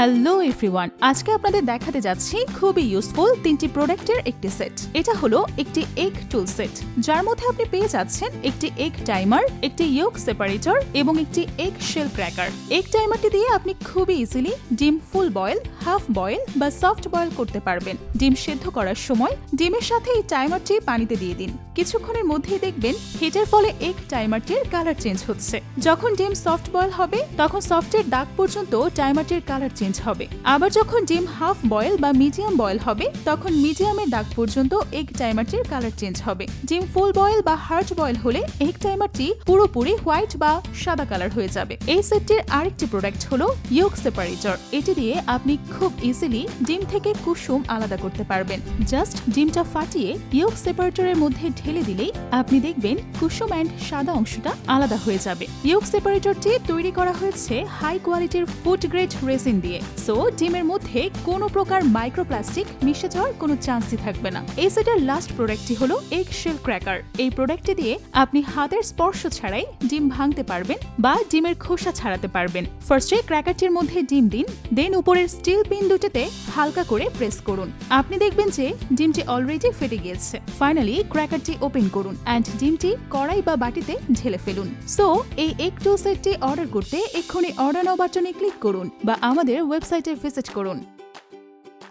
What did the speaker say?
Hello everyone, আজকে আপনাদের দেখাতে যাচ্ছি খুবই ইউজফুল তিনটি প্রোডাক্টের একটি সেট এটা হলো একটি এগ টুল সেট যার মধ্যে আপনি পেয়ে যাচ্ছেন একটি এগ টাইমার একটি ইয়োগ সেপারেটর এবং একটি এগ শেল ক্র্যাকার এগ টাইমারটি দিয়ে আপনি খুবই ইজিলি ডিম ফুল বয়েল হাফ বয়েল বা সফট বয়েল করতে পারবেন। ডিম সেদ্ধ করার সময় ডিমের সাথে এই টাইমারটি পানিতে দিয়ে দিন। কিছুক্ষণের মধ্যেই দেখবেন হিটের ফলে এগ টাইমারটির কালার চেঞ্জ হচ্ছে। যখন ডিম সফট বয়েল হবে, তখন সফটের দাগ পর্যন্ত টাইমারটির কালার চেঞ্জ হবে। আবার যখন ডিম হাফ বয়েল বা মিডিয়াম বয়েল হবে, তখন মিডিয়ামের দাগ পর্যন্ত এগ টাইমারটির কালার চেঞ্জ হবে। ডিম ফুল বয়েল বা হার্ড বয়েল হলে এগ টাইমারটি পুরোপুরি হোয়াইট বা সাদা কালার হয়ে যাবে। এই সেটটির আরেকটি প্রোডাক্ট হলো ইয়োগ সেপারেটর এটি দিয়ে আপনি খুব ইজিলি ডিম থেকে কুসুম আলাদা করতে পারবেন। জাস্ট ডিমটা ফাটিয়ে ইয়োগ সেপারেটরের মধ্যে ঢেলে দিলেই আপনি দেখবেন কুসুম অ্যান্ড সাদা অংশটা আলাদা হয়ে যাবে। ইয়োগ সেপারেটরটি তৈরি করা হয়েছে হাই কোয়ালিটির ফুড গ্রেড রেসিন দিয়ে। সো ডিমের মধ্যে কোনো প্রকার মাইক্রোপ্লাস্টিক মিশে যাওয়ার কোনো চান্সই থাকবে না। এই সেটের লাস্ট প্রোডাক্টটি হলো এগ শেল ক্র্যাকার এই প্রোডাক্টটি দিয়ে আপনি হাতের স্পর্শ ছাড়াই ডিম ভাঙতে পারবেন বা ডিমের খোসা ছাড়াতে পারবেন। ফার্স্টে ক্র্যাকারটির মধ্যে ডিম দিন দেন উপরের স্টিল পিন দুটিতে হালকা করে প্রেস করুন। আপনি দেখবেন যে ডিমটি অলরেডি ফেটে গিয়েছে। ফাইনালি ক্র্যাকারটি ওপেন করুন অ্যান্ড ডিমটি কড়াই বা বাটিতে ঢেলে ফেলুন। সো এই এগ টু সেটটি অর্ডার করতে এক্ষুনি অর্ডার নাও বাটনে ক্লিক করুন বা আমাদের ওয়েবসাইটে ভিজিট করুন।